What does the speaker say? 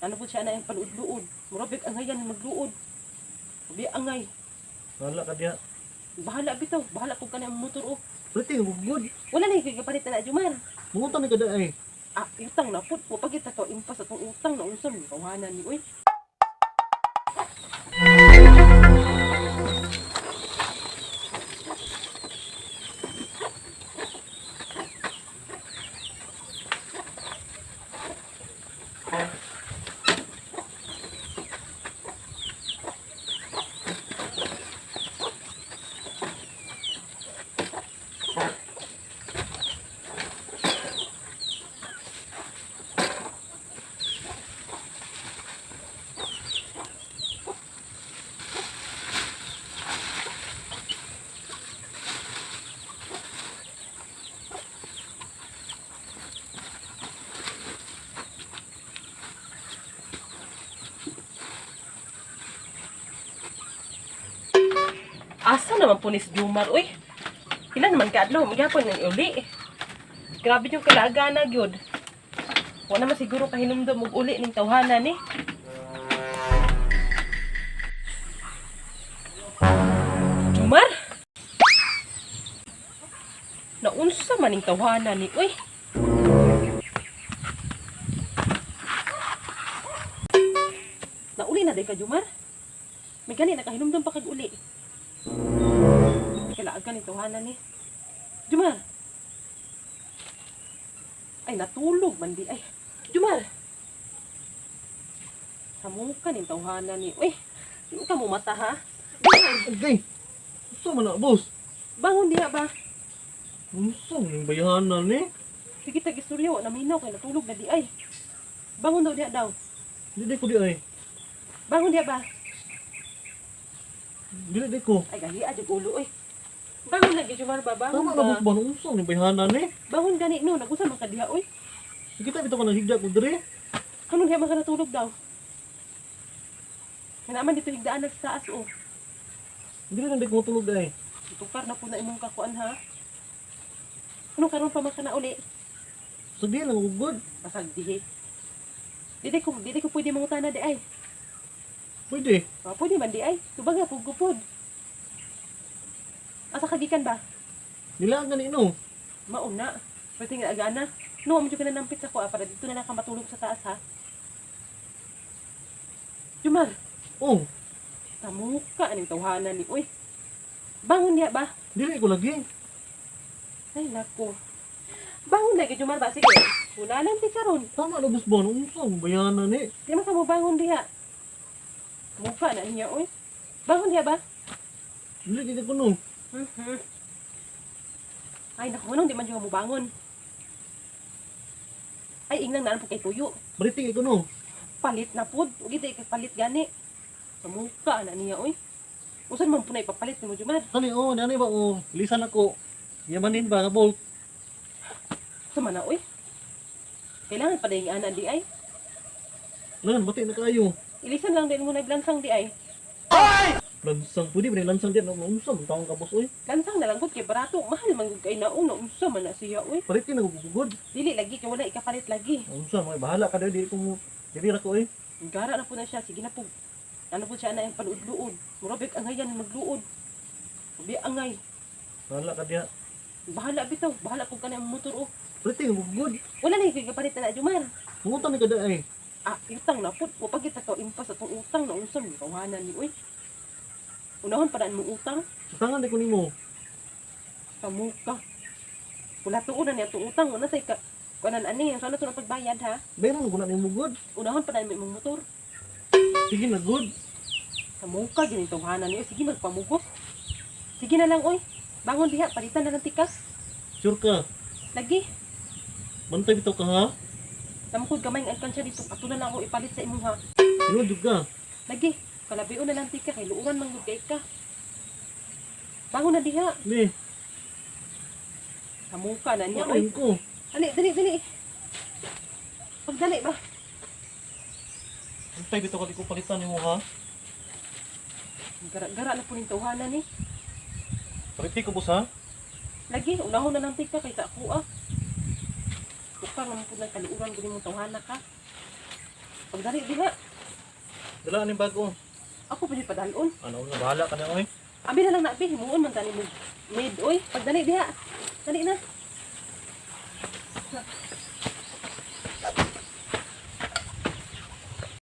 Ano po siya na yung paluod-luod. Murabik angay yan magluod. Sabi angay. Wala ka diya. Bahala bitaw. Bahala kung kanang motor o. Pwede nga bugod. Wala na yung kapalit na Jumar. Mungutan ni kada ay. Ah, utang na po. Pagkita ka impas atong utang na unsam. Kawanan ni Uy. Asa naman po ni Jumar, uy? Kailan naman ka adlaw, magyapon ng uli. Grabe yung kalaga na, gyud. Wala naman siguro kahinumdum og uli ning tawhanan ni. Jumar? Naunsa man ning tawhanan ni, uy? Nauli na day ka, Jumar? May gani, nakahinumdum pa kag uli. Kailangan ka ni tuhanan ni. Jumar! Ay, natulog man di. Ay, Jumar! Samuka ni tawhanan ni. Uy, yung ka mo mata ha? Agay. Gusto man na boss. bangon diha ba? Unsa yung bayahanan ni? Sige tag istorya, wa na minaw kay natulog na di ay. Bangon daw diha daw. Dili ko di ay. Bangon diha ba? Dili di ko. Ay, gali adyo ulo oy. Bangon lagi Jumar ba? Bangon Tama na boss ba? ba? Unsa yung bayahanan ni? Bangon gani no, nagusa man ka diha oy. Kita bitaw ka naghigda ko diri. Kanon diha man natulog daw. Kanaman dito higdaan na sa taas oh. Dili lang di ko matulog ay. Tukar na po na imong kakuan ha. Ano karon pa man ka na uli? Di lang ugod. Basag dihi. Dili ko, dili ko pwede mangutana di ay. Pwede. Ah, pwede man di ay. Tubaga pug gupod. Asa kagikan ba? Nila ang gani no. Mauna. Pwede nga agana. No, medyo ka na nampit sa ko ah, para dito na lang ka matulog sa taas ha. Jumar, Oh, tamuka aning tawhanan ni. Uy, bangon niya ba? dili ko lagi. Ay, nako. Bangon lagi, Jumar ba? Sige. Wala lang ti karon. Tama na boss ba? Unsa yung bayahanan ni? Di man ka mo bangon diha. Mukha na niya, uy. Bangon diha ba? Dili di ko no. Mhm. Ay, naku, manong di man siya mo bangon. Ay, ingnan na po kay tuyo. Bariting ko no. Palit na pod. Uli di kay palit gani. Sa mukha na niya, uy. Usan man po na ipapalit ni mo, Jumar. Kani oh, nani ba oh. Lisan ako. Yamanin ba nga bolt? Sa man na, uy. Kailangan pa na yung ana di ay. Lan, bati na kayo. Ilisan lang din mo na iblansang di ay. Lansang pwede ba lansang din ang unsa man taong kabos oy. Lansang na lang gud kay barato. Mahal man gud kay nauna. Unsa man na siya, uy. Paritin na gugugod. Dili lagi kay wala ikapalit lagi. Unsa may bahala ka daw di ko mo. Dili ra ko oy. Gara na po na siya. Sige na po. Ano po siya na yung paluod-luod. Murabik angay yan magluod. Sabi angay. Bahala ka diya. Bahala bitaw. Bahala kung kanang motor o. Paritin gugugod. Wala na yung kapalit na Jumar. Mungutan ni kada ay. Ah, utang na po. Pag kita ka impas atong utang na unsam. Kawanan ni uy. Unahon pa na mong utang. Tangan di ko nimo. Kamuka. Wala tuon na niya utang. Una say ka. Kuanan ani. Sana ito na pagbayad ha. Bayaran ko na nimo good. Unahon pa na mong motor. Sige na good. Kamuka. Ginitong hanan niyo. Sige magpamugos. Sige na lang oy. Bangon diha. Palitan na ng tikas. Sure ka. Lagi. Bantay bitaw ka ha. Namukod kamay ang alkansya dito. Ato na lang ako ipalit sa imong ha. Ano jud ka? Lagi. Kalabion na lang tika. Kay luuran man gud kay ka. Bangon na diha. Ni, Kamuka na niya. Ano ko? Dali, dali, dali. Pagdali ba? Bantay bitaw ka di ko palitan nimo ha. Gara-gara na po ng tawhanan ni. Pariti ko boss ha. Lagi, unahon na lang tika kay sa ako ah. Bukang naman po ng kaliuran ko mong tawhana ka. Pagdali diha. Dala ni bago. Ako pwede padalon. Ano na bahala ka na oy. Abi na lang na, abi. Himuon man tani mo. Mid, oy. Pagdali diha. Dali na.